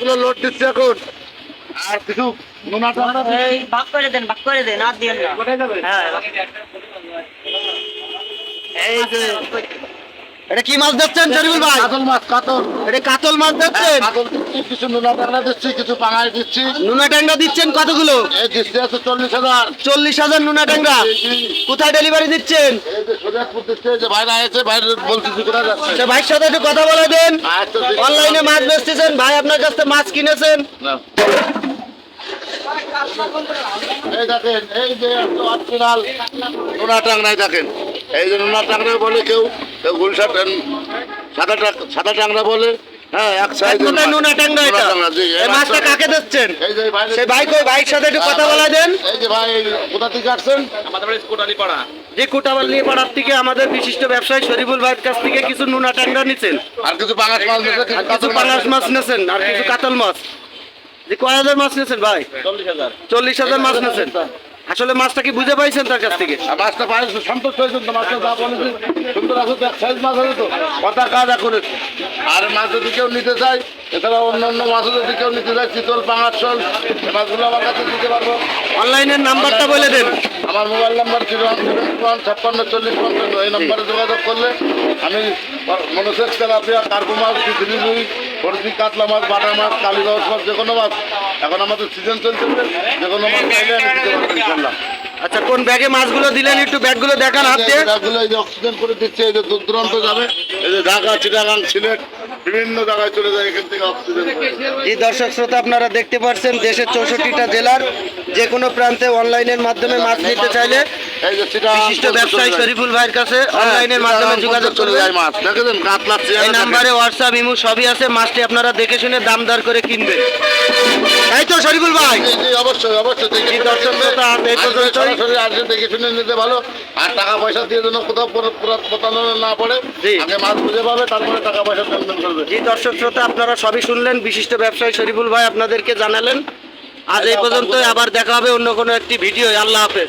মাছগুলো লোড দিচ্ছি এখন। আর কিছু এই ভাগ করে দেন ভাগ করে দেন আর দিয়ে না। হ্যাঁ এই যে এটা কি মাছ দেখছেন শরীফুল ভাই? কাতল মাছ কাতল। এটা কাতল মাছ কাতল দিচ্ছি কিছু নোনা টানা দিচ্ছি কিছু পাঙায় দিচ্ছি। নুনা ট্যাংরা দিচ্ছেন কতগুলো? এই দিচ্ছি আছে চল্লিশ হাজার। চল্লিশ হাজার নুনা ট্যাংরা। কোথায় ডেলিভারি দিচ্ছেন? সোজাপুর দিচ্ছে যে বাইরে বলতেছি কোথায় যাচ্ছে সে ভাইয়ের সাথে একটু কথা বলে দেন। আচ্ছা, অনলাইনে মাছ বেচতেছেন ভাই আপনার কাছ থেকে মাছ কিনেছেন। না। এই দেখেন এই যে অরিজিনাল নোনা টাংরাই দেখেন। এই যে নোনা টাংরা বলে কেউ কেউ সাদা সাদা টাংরা বলে? হ্যাঁ এক সাইজ কোথায় নুনা এটা। এই মাছটা কাকে দিচ্ছেন এই যে ভাই সে ভাই কই? ভাইয়ের সাথে একটু কথা বলে দেন। এই যে ভাই কোথা থেকে আসছেন? যে কোটাবালি পাড়ার থেকে আমাদের বিশিষ্ট ব্যবসায়ী শরীফুল ভাইয়ের কাছ থেকে কিছু নুনা ট্যাংরা নিছেন। আর কিছু পাঙাশ মাছ আর কিছু পাঙাশ মাছ নেছেন আর কিছু কাতল মাছ। যে কয় হাজার মাছ নিয়েছেন ভাই? চল্লিশ হাজার। মাছ নিয়েছেন আসলে মাছটা কি বুঝে পাইছেন তার কাছ থেকে? আর মাছটা পায়ে সন্তোষ হয়েছেন তো মাছটা যা বলেছে। সুন্দর আছে সাইজ মাছ আছে তো। কথা কাজ এখন আর মাছ যদি কেউ নিতে চায় এছাড়া অন্য অন্য মাছও যদি কেউ নিতে চায় চিতল পাঙাশ শোল মাছগুলো আমার কাছে দিতে পারব। অনলাইনের নাম্বারটা বলে দেন। আমার মোবাইল নাম্বার জিরো ওয়ান ছাপ্পান্ন চল্লিশ পঞ্চান্ন এই নম্বরে যোগাযোগ করলে আমি মনোসেক্স তেলাপিয়া কার্পু মাছ বিক্রি রুই ফরজি কাতলা মাছ বাটা মাছ কালীগঞ্জ মাছ যে কোনো মাছ। এখন আমাদের সিজন চলছে যে কোনো মাছ চাইলে আমি দিতে পারব ইনশাল্লাহ আচ্ছা কোন ব্যাগে মাছগুলো দিলেন একটু ব্যাগগুলো দেখান হাতে ব্যাগগুলো এই যে অক্সিজেন করে দিচ্ছে এই যে দূর দূরান্ত যাবে এই যে ঢাকা চিটাগাং সিলেট বিভিন্ন জায়গায় চলে যায়, এখান থেকে অক্সিজেন। জি, দর্শক শ্রোতা, আপনারা দেখতে পাচ্ছেন দেশের চৌষট্টিটা জেলার যে কোনো প্রান্তে অনলাইনের মাধ্যমে মাছ নিতে চাইলে বিশিষ্ট ব্যবসায়ী শরীফুল ভাইয়ের কাছে অনলাইনের হ্যাঁ, মাধ্যমে যোগাযোগ করবেন। মাছ। দেখেছেন কাতলা এই নাম্বারে হোয়াটসঅ্যাপ ইমু সবই আছে মাছটি আপনারা দেখে শুনে দাম দর করে কিনবেন। তাই তো শরীফুল ভাই। অবশ্যই অবশ্যই দেখে দর্শক শ্রোতা, এই পর্যন্তই। আসবে দেখে শুনে নিতে ভালো। আর টাকা পয়সা দিয়ে যেন কোথাও পুরো- পুরো প্রতারণা না পড়ে। আগে মাছ খুঁজে পাবে তারপরে টাকা পয়সা লেনদেন করবে। জি দর্শক শ্রোতা আপনারা সবই শুনলেন বিশিষ্ট ব্যবসায়ী শরীফুল ভাই আপনাদেরকে জানালেন। আজ এই পর্যন্ত আবার দেখা হবে অন্য কোনো একটি ভিডিও আল্লাহ হাফেজ।